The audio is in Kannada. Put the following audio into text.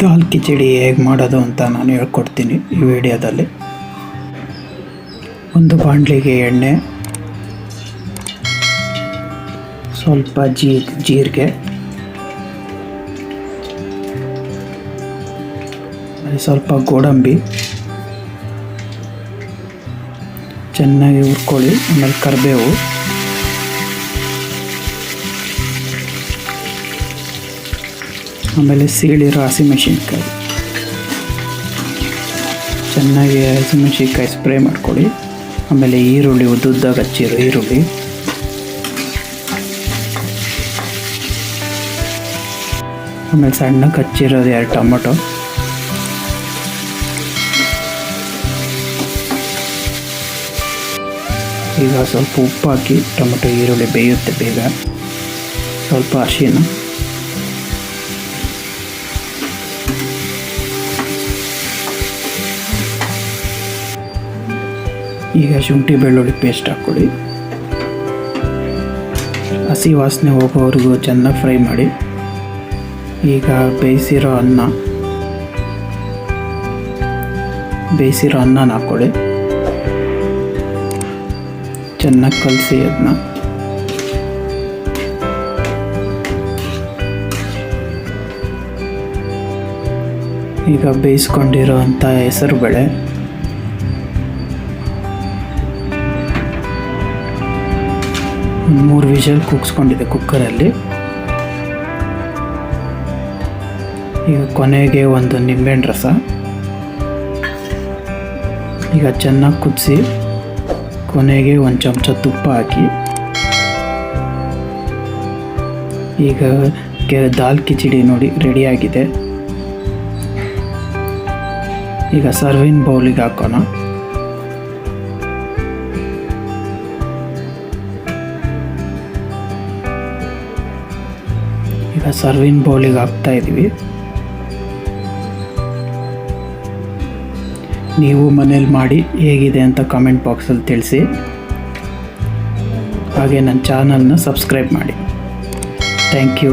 ದಾಲ್ ಕಿಚಡಿ ಹೇಗೆ ಮಾಡೋದು ಅಂತ ನಾನು ಹೇಳ್ಕೊಡ್ತೀನಿ ಈ ವಿಡಿಯೋದಲ್ಲಿ. ಒಂದು ಬಾಣಲಿಗೆ ಎಣ್ಣೆ, ಸ್ವಲ್ಪ ಜೀ, ಜೀರಿಗೆ ಸ್ವಲ್ಪ ಗೋಡಂಬಿ, ಚೆನ್ನಾಗಿ ಹುರ್ಕೊಳ್ಳಿ, ಆಮೇಲೆ ಕರಿಬೇವು. ಆಮೇಲೆ ಸೀಳಿರೋ ಹಸಿಮೆಣಸಿನ್ಕಾಯಿ ಚೆನ್ನಾಗಿ ಹಸಿಮೆಣಸಿನ್ಕಾಯಿ ಸ್ಪ್ರೇ ಮಾಡ್ಕೊಳ್ಳಿ. ಆಮೇಲೆ ಈರುಳ್ಳಿ, ಉದ್ದುದ್ದಾಗ ಹಚ್ಚಿರೋ ಈರುಳ್ಳಿ. ಆಮೇಲೆ ಸಣ್ಣ ಹಚ್ಚಿರೋದು ಎರಡು ಟೊಮೊಟೊ. ಈಗ ಸ್ವಲ್ಪ ಉಪ್ಪು ಹಾಕಿ ಟೊಮೊಟೊ ಈರುಳ್ಳಿ ಬೇಯುತ್ತೆ ಬೇಗ. ಸ್ವಲ್ಪ ಅರಿಶಿನ. ಈಗ ಶುಂಠಿ ಬೆಳ್ಳುಳ್ಳಿ ಪೇಸ್ಟ್ ಹಾಕ್ಕೊಳ್ಳಿ. ಹಸಿ ವಾಸನೆ ಹೋಗೋವರೆಗೂ ಚೆನ್ನಾಗಿ ಫ್ರೈ ಮಾಡಿ. ಈಗ ಬೇಯಿಸಿರೋ ಅನ್ನ. ಬೇಯಿಸಿರೋ ಅನ್ನನ ಹಾಕ್ಕೊಳ್ಳಿ. ಚೆನ್ನಾಗಿ ಕಲಸಿ ಅದನ್ನ ಈಗ ಬೇಯಿಸ್ಕೊಂಡಿರೋ ಅಂಥ ಹೆಸರು ಬೇಳೆ ಒಂದು ಮೂರು ವಿಷಲ್ ಕುಗ್ಸ್ಕೊಂಡಿದೆ ಕುಕ್ಕರಲ್ಲಿ. ಈಗ ಕೊನೆಗೆ ಒಂದು ನಿಂಬೆಹಣ್ಣು ರಸ. ಈಗ ಚೆನ್ನಾಗಿ ಕುದಿಸಿ, ಕೊನೆಗೆ ಒಂದು ಚಮಚ ತುಪ್ಪ ಹಾಕಿ. ಈಗ ದಾಲ್ ಕಿಚಡಿ ನೋಡಿ ರೆಡಿಯಾಗಿದೆ ಈಗ ಸರ್ವಿಂಗ್ ಬೌಲಿಗೆ ಹಾಕೋಣ. ಈಗ ಸರ್ವಿನ್ ಬೌಲಿಗೆ ಹಾಕ್ತಾ ಇದ್ದೀವಿ. ನೀವು ಮನೇಲಿ ಮಾಡಿ ಹೇಗಿದೆ ಅಂತ ಕಾಮೆಂಟ್ ಬಾಕ್ಸಲ್ಲಿ ತಿಳಿಸಿ. ಹಾಗೆ ನನ್ನ ಚಾನಲ್ನ ಸಬ್ಸ್ಕ್ರೈಬ್ ಮಾಡಿ. Thank you